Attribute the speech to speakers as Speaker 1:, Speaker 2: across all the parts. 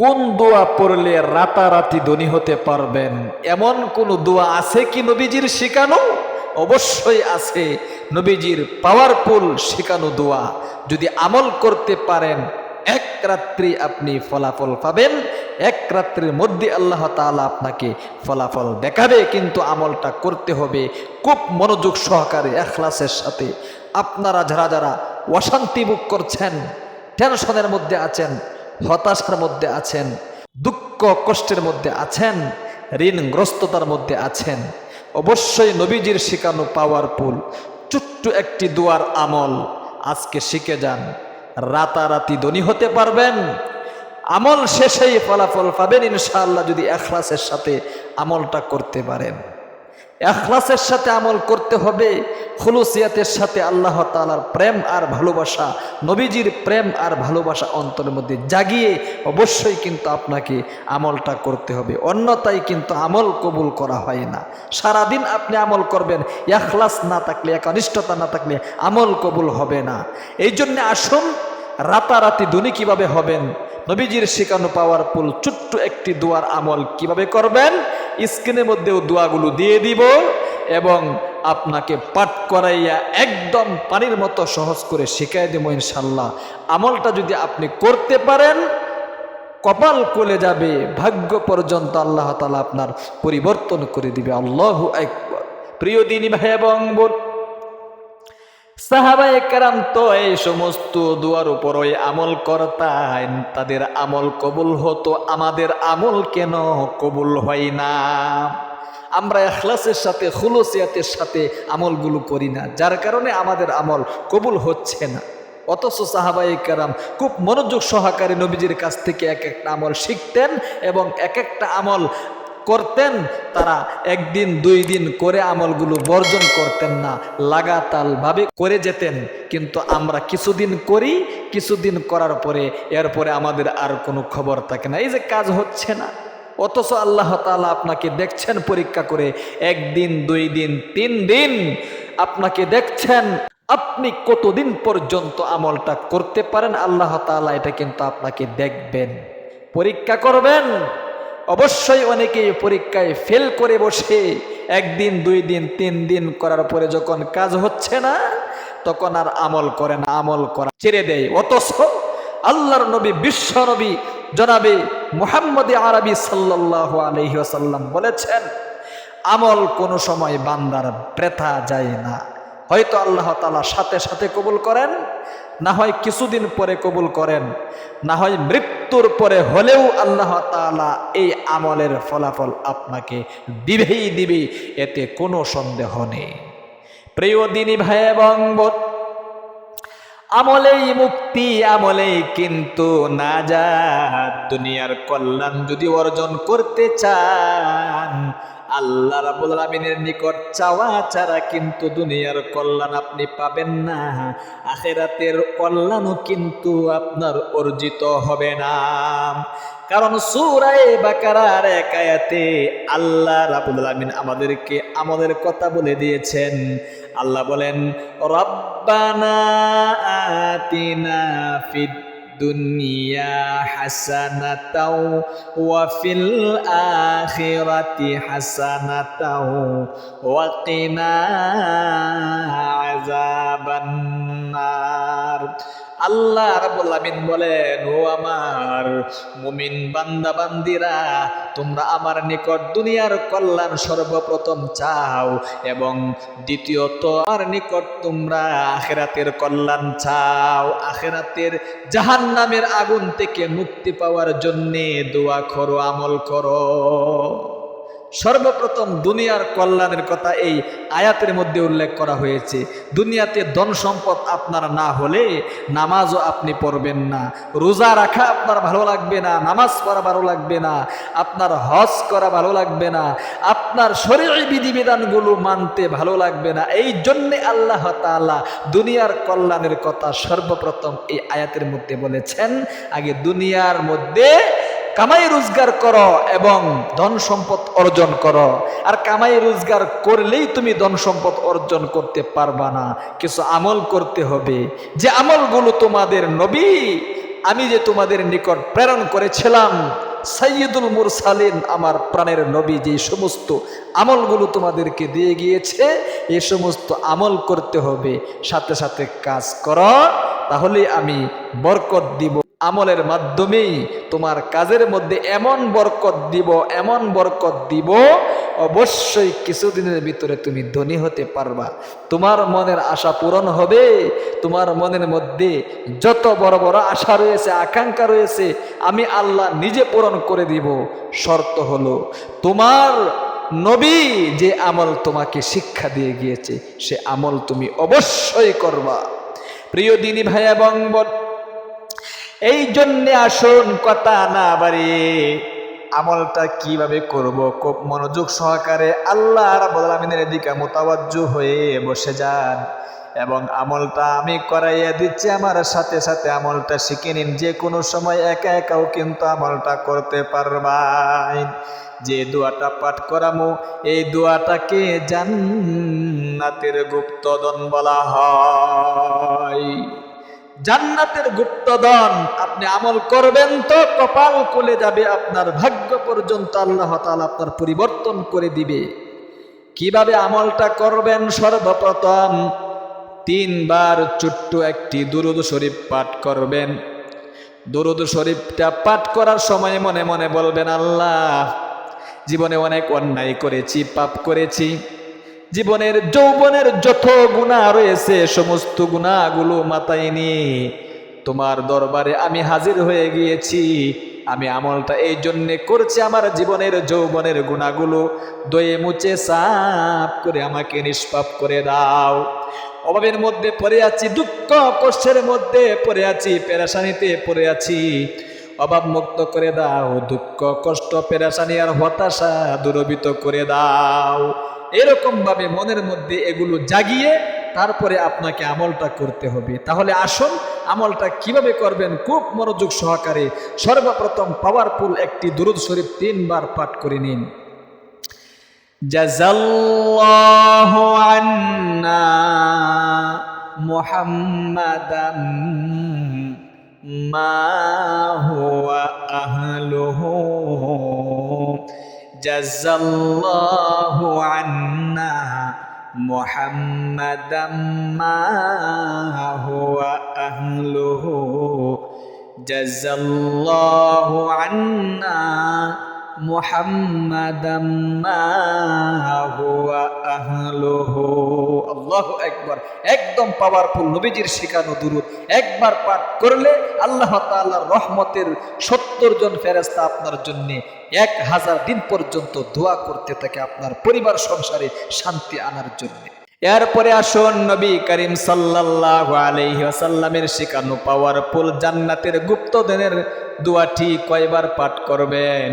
Speaker 1: কোন দোয়া পড়লে রাতারাতি ধনী হতে পারবেন এমন কোন দোয়া আছে কি নবীজির শেখানো অবশ্যই আছে নবীজির পাওয়ারফুল শেখানো দোয়া যদি আমল করতে পারেন এক রাত্রি আপনি ফলাফল পাবেন এক রাত্রির মধ্যে আল্লাহ তালা আপনাকে ফলাফল দেখাবে কিন্তু আমলটা করতে হবে খুব মনোযোগ সহকারে এখলাসের সাথে আপনারা যারা যারা অশান্তি বুক করছেন টেনশনের মধ্যে আছেন হতাশার মধ্যে আছেন দুঃখ কষ্টের মধ্যে আছেন ঋণগ্রস্ততার মধ্যে আছেন অবশ্যই নবীজির শিকানো পাওয়ারফুল ছোট্ট একটি দুয়ার আমল আজকে শিখে যান রাতারাতি ধনী হতে পারবেন আমল শেষেই ফলাফল পাবেন ইনশাআল্লাহ যদি এখলাসের সাথে আমলটা করতে পারেন এখলাসের সাথে আমল করতে হবে খুলুসিয়াতের সাথে আল্লাহ তালার প্রেম আর ভালোবাসা নবীজির প্রেম আর ভালোবাসা অন্তরের মধ্যে জাগিয়ে অবশ্যই কিন্তু আপনাকে আমলটা করতে হবে অন্যতায় কিন্তু আমল কবুল করা হয় না সারাদিন আপনি আমল করবেন এখলাস না থাকলে একনিষ্ঠতা না থাকলে আমল কবুল হবে না এই জন্যে আসুন রাতারাতি দুনি কীভাবে হবেন নবীজির শেখানো পুল ছোট্ট একটি দোয়ার আমল কিভাবে করবেন স্ক্রিনের মধ্যেও দোয়াগুলো দিয়ে দিব এবং আপনাকে পাঠ করাইয়া একদম পানির মতো সহজ করে শিখাই দেবো ইনশাল্লাহ আমলটা যদি আপনি করতে পারেন কপাল কোলে যাবে ভাগ্য পর্যন্ত আল্লাহ তালা আপনার পরিবর্তন করে দিবে আল্লাহ একবার প্রিয় দিনী ভাই এবং বোন সাহাবা একরাম তো এই সমস্ত দুয়ার উপর ওই আমল করতেন তাদের আমল কবুল হতো আমাদের আমল কেন কবুল হয় না আমরা এখলাসের সাথে হুলসিয়াতের সাথে আমলগুলো করি না যার কারণে আমাদের আমল কবুল হচ্ছে না অথচ সাহাবাই কারাম খুব মনোযোগ সহকারে নবীজির কাছ থেকে এক একটা আমল শিখতেন এবং এক একটা আমল করতেন তারা একদিন দুই দিন করে আমলগুলো বর্জন করতেন না লাগাতালভাবে করে যেতেন কিন্তু আমরা কিছুদিন করি কিছুদিন করার পরে এরপরে আমাদের আর কোনো খবর থাকে না এই যে কাজ হচ্ছে না অথচ আল্লাহ তালা আপনাকে দেখছেন পরীক্ষা করে একদিন দুই দিন তিন দিন আপনাকে দেখছেন আপনি কতদিন পর্যন্ত আমলটা করতে পারেন আল্লাহ তালা এটা কিন্তু আপনাকে দেখবেন পরীক্ষা করবেন অবশ্যই অনেকে পরীক্ষায় ফেল করে বসে একদিন দুই দিন তিন দিন করার পরে যখন কাজ হচ্ছে না তখন আর আমল করে না আমল করা ছেড়ে দেয় অতস আল্লাহর নবী বিশ্ব নবী জনাবে মুহাম্মদ আরবি সাল্লাহ আলহিহাসাল্লাম বলেছেন আমল কোনো সময় বান্দার ব্যথা যায় না হয়তো আল্লাহ তালা সাথে সাথে কবুল করেন না হয় কিছুদিন পরে কবুল করেন না হয় মৃত্যুর পরে হলেও আল্লাহ তালা এই আমলের ফলাফল আপনাকে দিবেই দিবে এতে কোনো সন্দেহ নেই প্রিয় দিনী ভাই এবং আমলেই মুক্তি আমলেই কিন্তু না যা দুনিয়ার কল্যাণ যদি অর্জন করতে চান আল্লাহ রাবুল আলমিনের নিকট চাওয়া ছাড়া কিন্তু দুনিয়ার কল্যাণ আপনি পাবেন না আখেরাতের কল্যাণও কিন্তু আপনার অর্জিত হবে না কারণ সুরায় বাকারার একায়াতে আল্লাহ রাবুল আলমিন আমাদেরকে আমাদের কথা বলে দিয়েছেন আল্লাহ বলেন রব্বানা আতিনা ফিদ الدنيا حسنة وفي الآخرة حسنة وقنا عذاب النار আল্লাহ রাব্বুল বলেন ও আমার মুমিন বান্দা বান্দিরা তোমরা আমার নিকট দুনিয়ার কল্যাণ সর্বপ্রথম চাও এবং দ্বিতীয়ত আমার নিকট তোমরা আখেরাতের কল্যাণ চাও আখেরাতের জাহান্নামের আগুন থেকে মুক্তি পাওয়ার জন্যে দোয়া করো আমল করো সর্বপ্রথম দুনিয়ার কল্যাণের কথা এই আয়াতের মধ্যে উল্লেখ করা হয়েছে দুনিয়াতে ধন সম্পদ আপনার না হলে নামাজও আপনি পড়বেন না রোজা রাখা আপনার ভালো লাগবে না নামাজ পড়া ভালো লাগবে না আপনার হজ করা ভালো লাগবে না আপনার শরীর বিধিবিধানগুলো মানতে ভালো লাগবে না এই জন্যে আল্লাহ তালা দুনিয়ার কল্যাণের কথা সর্বপ্রথম এই আয়াতের মধ্যে বলেছেন আগে দুনিয়ার মধ্যে কামাই রোজগার করো এবং ধন সম্পদ অর্জন করো আর কামাই রোজগার করলেই তুমি ধন সম্পদ অর্জন করতে পারবা না কিছু আমল করতে হবে যে আমলগুলো তোমাদের নবী আমি যে তোমাদের নিকট প্রেরণ করেছিলাম সাইয়দুল মুরসালিন আমার প্রাণের নবী যে সমস্ত আমলগুলো তোমাদেরকে দিয়ে গিয়েছে এ সমস্ত আমল করতে হবে সাথে সাথে কাজ করো তাহলে আমি বরকত দিব আমলের মাধ্যমেই তোমার কাজের মধ্যে এমন বরকত দিব এমন বরকত দিব অবশ্যই কিছুদিনের ভিতরে তুমি ধনী হতে পারবা তোমার মনের আশা পূরণ হবে তোমার মনের মধ্যে যত বড় বড় আশা রয়েছে আকাঙ্ক্ষা রয়েছে আমি আল্লাহ নিজে পূরণ করে দিব শর্ত হলো তোমার নবী যে আমল তোমাকে শিক্ষা দিয়ে গিয়েছে সে আমল তুমি অবশ্যই করবা প্রিয় দিনী ভাই এবং এই জন্যে আসুন কথা না বাড়ি আমলটা কিভাবে করব খুব মনোযোগ সহকারে আল্লাহ রাবুল এদিকে দিকে হয়ে বসে যান এবং আমলটা আমি করাইয়া দিচ্ছি আমার সাথে সাথে আমলটা শিখে নিন যে কোনো সময় একা একাও কিন্তু আমলটা করতে পারবাই যে দোয়াটা পাঠ করামো এই দোয়াটাকে জান্নাতের গুপ্তদন বলা হয় জান্নাতের গুপ্তদন আপনি আমল করবেন তো কপাল কুলে যাবে আপনার ভাগ্য পর্যন্ত আল্লাহ তাআলা আপনার পরিবর্তন করে দিবে কিভাবে আমলটা করবেন সর্বপ্রথম তিনবার ছোট্ট একটি দুরুদ শরীফ পাঠ করবেন দুরুদ শরীফটা পাঠ করার সময় মনে মনে বলবেন আল্লাহ জীবনে অনেক অন্যায় করেছি পাপ করেছি জীবনের যৌবনের যত গুণা রয়েছে সমস্ত গুণাগুলো মাথায় তোমার দরবারে আমি হাজির হয়ে গিয়েছি আমি আমলটা এই জন্যে করছি আমার জীবনের যৌবনের গুণাগুলো দয়ে মুছে সাপ করে আমাকে নিষ্পাপ করে দাও অভাবের মধ্যে পড়ে আছি দুঃখ কষ্টের মধ্যে পড়ে আছি পেরাসানিতে পড়ে আছি অভাব মুক্ত করে দাও দুঃখ কষ্ট পেরাসানি আর হতাশা দুরবিত করে দাও এরকমভাবে মনের মধ্যে এগুলো জাগিয়ে তারপরে আপনাকে আমলটা করতে হবে তাহলে আসুন আমলটা কিভাবে করবেন খুব মনোযোগ সহকারে সর্বপ্রথম পাওয়ারফুল একটি দুরুদ শরীফ তিনবার পাঠ করে নিন মোহাম্মদ মা জাজাল্লাহু আন্না মুহাম্মাদাম মা হুয়া আহলুহু জাজাল্লাহু আন্না মুহাম্মাদাম মা হুয়া আহলুহু আল্লাহু একদম পাওয়ারফুল নবীজির শেখানো দুরুদ একবার পাঠ করলে আল্লাহ তাআলার রহমতের সত্তর জন ফেরেশতা আপনার জন্য এক হাজার দিন পর্যন্ত দোয়া করতে থাকে আপনার পরিবার সংসারে শান্তি আনার জন্য এরপরে আসুন নবী করিম সাল্লাল্লাহু আলাইহি ওয়াসাল্লামের শেখানো পাওয়ারফুল জান্নাতের গুপ্তধনের দোয়াটি কয়বার পাঠ করবেন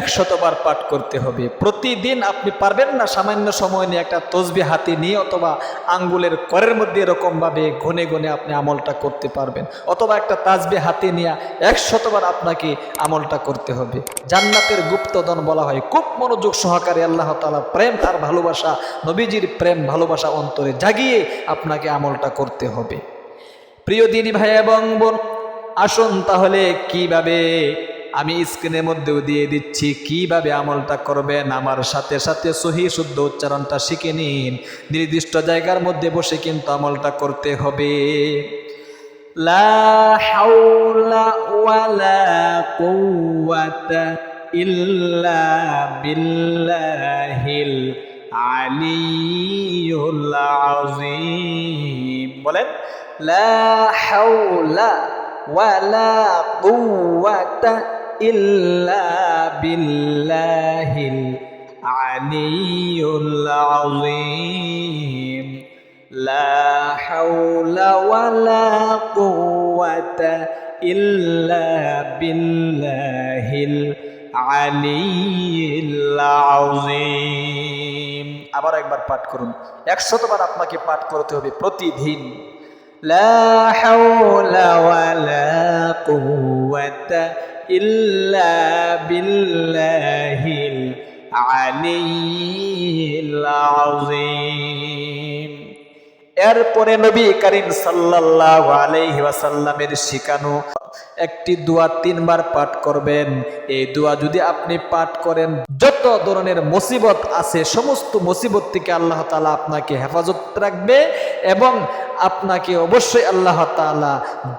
Speaker 1: একশতবার পাঠ করতে হবে প্রতিদিন আপনি পারবেন না সামান্য সময় নিয়ে একটা তসবি হাতে নিয়ে অথবা আঙ্গুলের করের মধ্যে এরকমভাবে ঘনে ঘনে আপনি আমলটা করতে পারবেন অথবা একটা তাজবি হাতে নিয়ে একশতবার আপনাকে আমলটা করতে হবে জান্নাতের গুপ্তদন বলা হয় খুব মনোযোগ সহকারে আল্লাহ তালা প্রেম আর ভালোবাসা নবীজির প্রেম ভালোবাসা অন্তরে জাগিয়ে আপনাকে আমলটা করতে হবে প্রিয় দিনী ভাই এবং বোন আসুন তাহলে কিভাবে আমি স্ক্রিনের মধ্যেও দিয়ে দিচ্ছি কিভাবে আমলটা করবেন আমার সাথে সাথে সহি শুদ্ধ উচ্চারণটা শিখে নিন নির্দিষ্ট জায়গার মধ্যে বসে কিন্তু আমলটা করতে হবে লা ইল্লা বলেন লা ولا قوة إلا بالله العلي العظيم لا حول ولا قوة إلا بالله العلي العظيم আবার একবার পাঠ করুন একশতবার আপনাকে পাঠ করতে হবে প্রতিদিন لا حول ولا قوة إلا بالله العلي العظيم এরপরে নবী করিম সাল্লাল্লাহু আলাইহি ওয়াসাল্লামের শিখানো একটি দোয়া তিনবার পাঠ করবেন এই দোয়া যদি আপনি পাঠ করেন যত ধরনের মুসিবত আছে সমস্ত মুসিবত থেকে আল্লাহ তাআলা আপনাকে হেফাজত রাখবে এবং আপনাকে অবশ্যই আল্লাহ তালা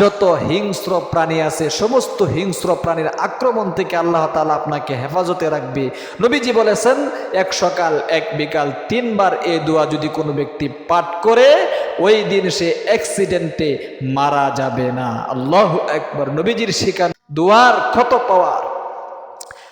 Speaker 1: যত হিংস্র প্রাণী আছে সমস্ত হিংস্র প্রাণীর আক্রমণ থেকে আল্লাহ তালা আপনাকে হেফাজতে রাখবে নবীজি বলেছেন এক সকাল এক বিকাল তিনবার এ দোয়া যদি কোনো ব্যক্তি পাঠ করে ওই দিন সে অ্যাক্সিডেন্টে মারা যাবে না আল্লাহ একবার নবীজির শিকার দোয়ার ক্ষত পাওয়ার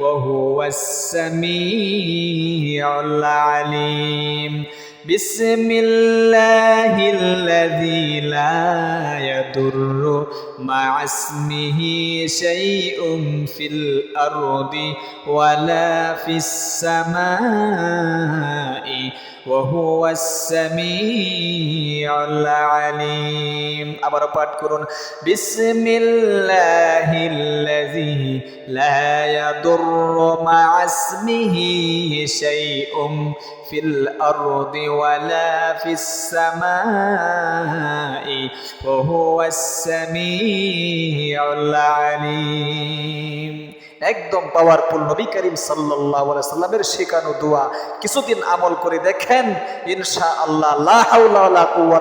Speaker 1: وهو السميع العليم بسم الله الذي لا يضر مع اسمه شيء في الارض ولا في السماء وهو السميع العليم আবার بسم الله الذي لا يضر مع اسمه شيء في الأرض ولا في السماء وهو السميع العليم একদম পাওয়ারফুল নবী করিম সাল্লাহ সাল্লামের শেখানো দোয়া কিছুদিন আমল করে দেখেন ইনশা আল্লাহ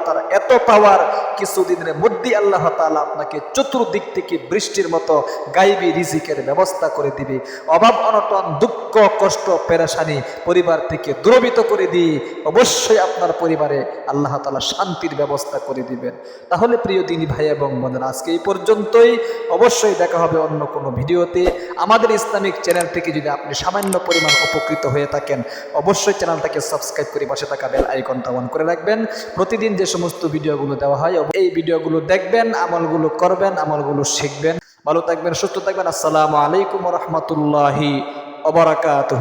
Speaker 1: তার এত পাওয়ার কিছুদিনের মধ্যে আল্লাহ তালা আপনাকে চতুর্দিক থেকে বৃষ্টির মতো গাইবি রিজিকের ব্যবস্থা করে দিবে অভাব অনটন দুঃখ কষ্ট পেরাশানি পরিবার থেকে দূরবিত করে দিয়ে অবশ্যই আপনার পরিবারে আল্লাহ তালা শান্তির ব্যবস্থা করে দিবেন তাহলে প্রিয় দিনী ভাই এবং বোনেরা আজকে এই পর্যন্তই অবশ্যই দেখা হবে অন্য কোনো ভিডিওতে আমাদের ইসলামিক চ্যানেল থেকে যদি আপনি সামান্য পরিমাণ উপকৃত হয়ে থাকেন অবশ্যই চ্যানেলটাকে সাবস্ক্রাইব করে পাশে থাকা বেল আইকনটা অন করে রাখবেন প্রতিদিন যে সমস্ত ভিডিওগুলো দেওয়া হয় এই ভিডিওগুলো দেখবেন আমলগুলো করবেন আমলগুলো শিখবেন ভালো থাকবেন সুস্থ থাকবেন আসসালামু আলাইকুম রহমতুল্লাহি অবরাকাত